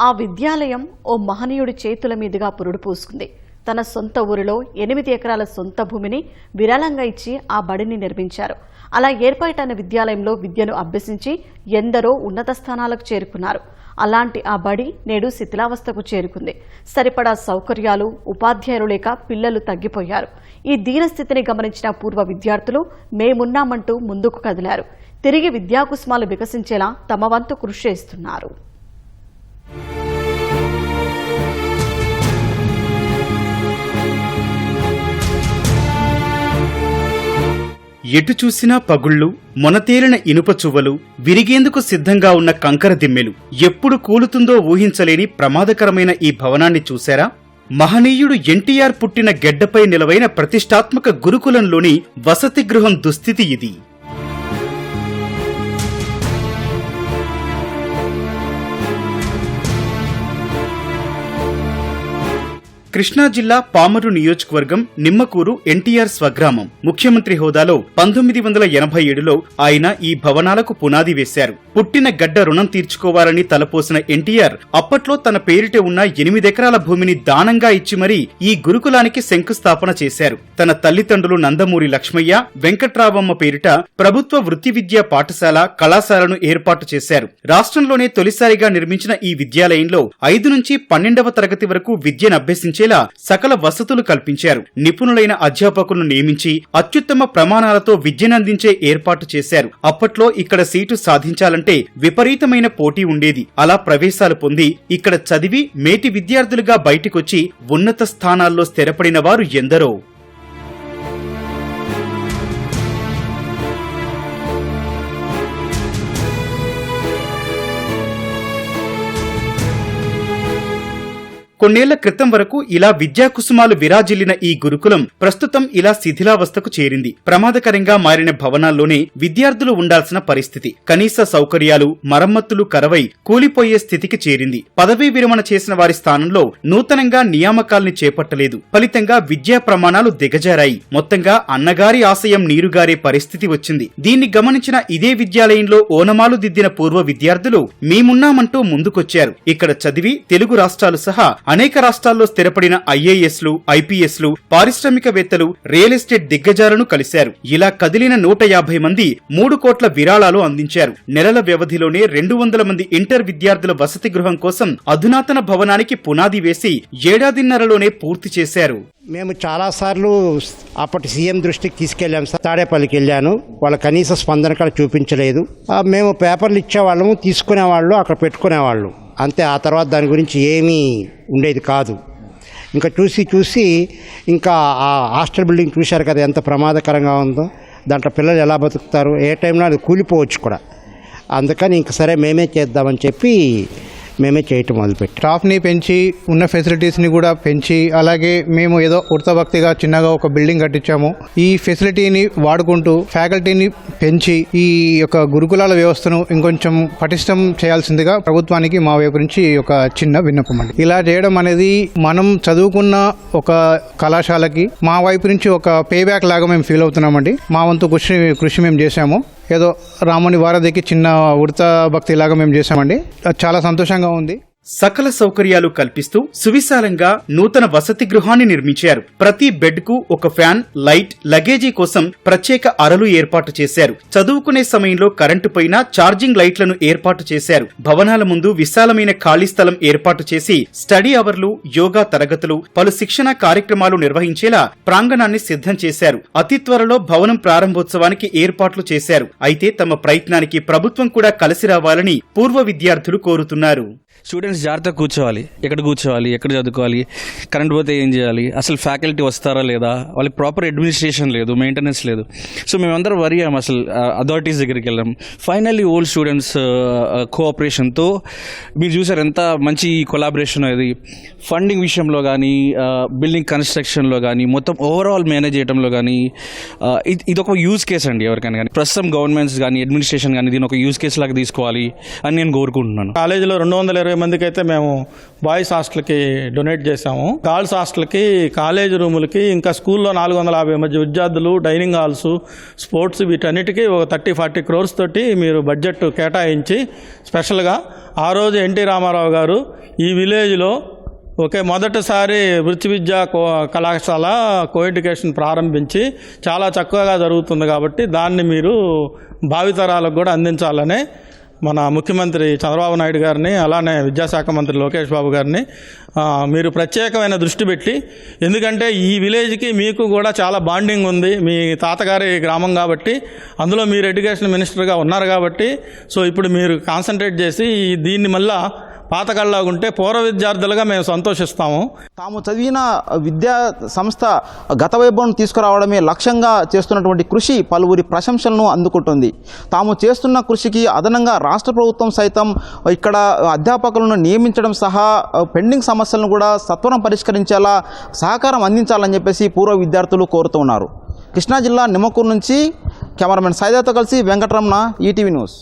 ఆ విద్యాలయం ఓ మహనీయుడి చేతుల మీదుగా పురుడు పూసుకుంది. తన సొంత ఊరిలో ఎనిమిది ఎకరాల సొంత భూమిని విరాళంగా ఇచ్చి ఆ బడిని నిర్మించారు. అలా ఏర్పాటైన విద్యాలయంలో విద్యను అభ్యసించి ఎందరో ఉన్నత స్థానాలకు చేరుకున్నారు. అలాంటి ఆ బడి నేడు శిథిలావస్థకు చేరుకుంది. సరిపడా సౌకర్యాలు ఉపాధ్యాయులు లేక పిల్లలు తగ్గిపోయారు. ఈ దీనస్థితిని గమనించిన పూర్వ విద్యార్థులు మేమున్నామంటూ ముందుకు కదిలారు. తిరిగి విద్యాకుస్మాలు వికసించేలా తమ వంతు కృషి చేస్తున్నారు. ఎటు చూసినా పగుళ్ళు మొనతేలిన ఇనుప చువ్వలు విరిగేందుకు సిద్ధంగా ఉన్న కంకర దిమ్మెలు ఎప్పుడు కూలుతుందో ఊహించలేని ప్రమాదకరమైన ఈ భవనాన్ని చూశారా? మహనీయుడు ఎన్టీఆర్ పుట్టిన గెడ్డపై నిలవైన ప్రతిష్టాత్మక గురుకులంలోని వసతి గృహం దుస్థితి ఇది. కృష్ణా జిల్లా పామరు నియోజకవర్గం నిమ్మకూరు ఎన్టీఆర్ స్వగ్రామం. ముఖ్యమంత్రి హోదాలో పంతొమ్మిది వందల ఎనభై ఏడులో ఆయన ఈ భవనాలకు పునాది వేశారు. పుట్టిన గడ్డ రుణం తీర్చుకోవాలని తలపోసిన ఎన్టీఆర్ అప్పట్లో తన పేరిట ఉన్న ఎనిమిదెకరాల భూమిని దానంగా ఇచ్చి మరీ ఈ గురుకులానికి శంకుస్థాపన చేశారు. తన తల్లిదండ్రులు నందమూరి లక్ష్మయ్య వెంకట్రావమ్మ పేరిట ప్రభుత్వ వృత్తి విద్యా పాఠశాల కళాశాలను ఏర్పాటు చేశారు. రాష్ట్రంలోనే తొలిసారిగా నిర్మించిన ఈ విద్యాలయంలో ఐదు నుంచి పన్నెండవ తరగతి వరకు విద్యను అభ్యసించే అభ్యసించేలా సకల వసతులు కల్పించారు. నిపుణులైన అధ్యాపకులను నియమించి అత్యుత్తమ ప్రమాణాలతో విద్యనందించే ఏర్పాటు చేశారు. అప్పట్లో ఇక్కడ సీటు సాధించాలంటే విపరీతమైన పోటీ ఉండేది. అలా ప్రవేశాలు పొంది ఇక్కడ చదివి మేటి విద్యార్థులుగా బయటికొచ్చి ఉన్నత స్థానాల్లో స్థిరపడిన వారు ఎందరో. కొన్నేళ్ళ క్రితం వరకు ఇలా విద్యా కుసుమాలు విరాజిల్లిన ఈ గురుకులం ప్రస్తుతం ఇలా శిథిలావస్థకు చేరింది. ప్రమాదకరంగా మారిన భవనాల్లోనే విద్యార్థులు ఉండాల్సిన పరిస్థితి. కనీస సౌకర్యాలు మరమ్మతులు కరవై కూలిపోయే స్థితికి చేరింది. పదవీ విరమణ చేసిన వారి స్థానంలో నూతనంగా నియామకాల్ని చేపట్టలేదు. ఫలితంగా విద్యా ప్రమాణాలు దిగజారాయి. మొత్తంగా అన్నగారి ఆశయం నీరుగారే పరిస్థితి వచ్చింది. దీన్ని గమనించిన ఇదే విద్యాలయంలో ఓనమాలు దిద్దిన పూర్వ విద్యార్థులు మేమున్నామంటూ ముందుకొచ్చారు. ఇక్కడ చదివి తెలుగు రాష్ట్రాలు సహా అనేక రాష్ట్రాల్లో స్థిరపడిన ఐఏఎస్లు ఐపీఎస్లు పారిశ్రామికవేత్తలు రియల్ ఎస్టేట్ దిగ్గజాలను కలిశారు. ఇలా కదిలిన నూట యాభై మంది మూడు కోట్ల విరాళాలు అందించారు. నెలల వ్యవధిలోనే రెండు వందల మంది ఇంటర్ విద్యార్థుల వసతి గృహం కోసం అధునాతన భవనానికి పునాది వేసి ఏడాదిన్నరలోనే పూర్తి చేశారు. మేము చాలాసార్లు అప్పటి సీఎం దృష్టికి తీసుకెళ్ళాం సార్. తాడేపల్లికి వెళ్ళాను. వాళ్ళ కనీస స్పందన కూడా చూపించలేదు. మేము పేపర్లు ఇచ్చేవాళ్ళము తీసుకునేవాళ్ళు అక్కడ పెట్టుకునేవాళ్ళు. అంతే ఆ తర్వాత దాని గురించి ఏమీ ఉండేది కాదు. ఇంకా చూసి చూసి ఇంకా ఆ హాస్టల్ బిల్డింగ్ చూశారు కదా ఎంత ప్రమాదకరంగా ఉందో. దాంట్లో పిల్లలు ఎలా బతుకుతారు ఏ టైంలో అది కూలిపోవచ్చు కూడా. అందుకని ఇంక సరే మేమే చేద్దామని చెప్పి మేమే చేయటం మొదలుపెట్టి. స్టాఫ్ని పెంచి ఉన్న ఫెసిలిటీస్ని కూడా పెంచి అలాగే మేము ఏదో ఉడతభక్తిగా చిన్నగా ఒక బిల్డింగ్ కట్టించాము. ఈ ఫెసిలిటీని వాడుకుంటూ ఫ్యాకల్టీని పెంచి ఈ యొక్క గురుకులాల వ్యవస్థను ఇంకొంచెం పటిష్టం చేయాల్సిందిగా ప్రభుత్వానికి మా వైపు నుంచి ఒక చిన్న విన్నపం అండి. ఇలా చేయడం అనేది మనం చదువుకున్న ఒక కళాశాలకి మా వైపు నుంచి ఒక పే బ్యాక్ లాగా మేము ఫీల్ అవుతున్నామండి. మా వంతు కృషి కృషి మేము చేశాము. ఏదో రాముని వారధికి చిన్న ఉడత భక్తి లాగా మేము చేశామండి. చాలా సంతోషంగా ఉంది. సకల సౌకర్యాలు కల్పిస్తూ సువిశాలంగా నూతన వసతి గృహాన్ని నిర్మించారు. ప్రతి బెడ్కు ఒక ఫ్యాన్ లైట్ లగేజీ కోసం ప్రత్యేక అరలు ఏర్పాటు చేశారు. చదువుకునే సమయంలో కరెంటు పైన ఛార్జింగ్ లైట్లను ఏర్పాటు చేశారు. భవనాల ముందు విశాలమైన ఖాళీ స్థలం ఏర్పాటు చేసి స్టడీ అవర్లు యోగా తరగతులు పలు శిక్షణ కార్యక్రమాలు నిర్వహించేలా ప్రాంగణాన్ని సిద్ధం చేశారు. అతి త్వరలో భవనం ప్రారంభోత్సవానికి ఏర్పాట్లు చేశారు. అయితే తమ ప్రయత్నానికి ప్రభుత్వం కూడా కలిసి రావాలని పూర్వ విద్యార్థులు కోరుతున్నారు. స్టూడెంట్స్ జాగ్రత్తగా కూర్చోవాలి. ఎక్కడ కూర్చోవాలి ఎక్కడ చదువుకోవాలి కరెంట్ పోతే ఏం చేయాలి అసలు ఫ్యాకల్టీ వస్తారా లేదా వాళ్ళకి ప్రాపర్ అడ్మినిస్ట్రేషన్ లేదు మెయింటెనెన్స్ లేదు. సో మేమందరం వరి అయ్యాం అసలు అథారిటీస్ దగ్గరికి వెళ్ళాం ఫైనల్లీ ఓల్డ్ స్టూడెంట్స్ కోఆపరేషన్తో మీరు చూసారు ఎంత మంచి కొలాబరేషన్ అది. ఫండింగ్ విషయంలో కానీ బిల్డింగ్ కన్స్ట్రక్షన్లో కానీ మొత్తం ఓవరాల్ మేనేజ్ చేయడంలో కానీ ఇది ఇది ఒక యూజ్ కేస్ అండి ఎవరికైనా కానీ ప్రస్తుతం గవర్నమెంట్స్ కానీ అడ్మినిస్ట్రేషన్ కానీ దీని ఒక యూజ్ కేస్ లాగా తీసుకోవాలి అని నేను కోరుకుంటున్నాను. కాలేజీలో రెండు వందల ఇరవై మందికి అయితే మేము బాయ్స్ హాస్టల్కి డొనేట్ చేశాము. గర్ల్స్ హాస్టల్కి కాలేజ్ రూములకి ఇంకా స్కూల్లో నాలుగు వందల యాభై మంది విద్యార్థులు డైనింగ్ హాల్స్ స్పోర్ట్స్ వీటన్నిటికీ ఒక థర్టీ ఫార్టీ క్రోర్స్ తోటి మీరు బడ్జెట్ కేటాయించి స్పెషల్గా ఆ రోజు ఎన్టీ రామారావు గారు ఈ విలేజ్లో ఒకే మొదటిసారి వృత్తి విద్యా కో కళాశాల కో ఎడ్యుకేషన్ ప్రారంభించి చాలా చక్కగా జరుగుతుంది కాబట్టి దాన్ని మీరు భావితరాలకు కూడా అందించాలని మన ముఖ్యమంత్రి చంద్రబాబు నాయుడు గారిని అలానే విద్యాశాఖ మంత్రి లోకేష్ బాబు గారిని మీరు ప్రత్యేకమైన దృష్టి పెట్టి ఎందుకంటే ఈ విలేజ్కి మీకు కూడా చాలా బాండింగ్ ఉంది. మీ తాతగారి గ్రామం కాబట్టి అందులో మీరు ఎడ్యుకేషన్ మినిస్టర్గా ఉన్నారు కాబట్టి సో ఇప్పుడు మీరు కాన్సన్ట్రేట్ చేసి ఈ- దీన్ని మళ్ళీ పాతకల్లాగా ఉంటే పూర్వ విద్యార్థులుగా మేము సంతోషిస్తాము. తాము చదివిన విద్యా సంస్థ గత వైభవం తీసుకురావడమే లక్ష్యంగా చేస్తున్నటువంటి కృషి పలువురి ప్రశంసలను అందుకుంటుంది. తాము చేస్తున్న కృషికి అదనంగా రాష్ట్ర ప్రభుత్వం సైతం ఇక్కడ అధ్యాపకులను నియమించడం సహా పెండింగ్ సమస్యలను కూడా సత్వరం పరిష్కరించేలా సహకారం అందించాలని చెప్పేసి పూర్వ విద్యార్థులు కోరుతూ ఉన్నారు. కృష్ణా జిల్లా నిమ్మకూరు నుంచి కెమెరామెన్ సైదాతో కలిసి వెంకటరమణ ఈటీవీ న్యూస్.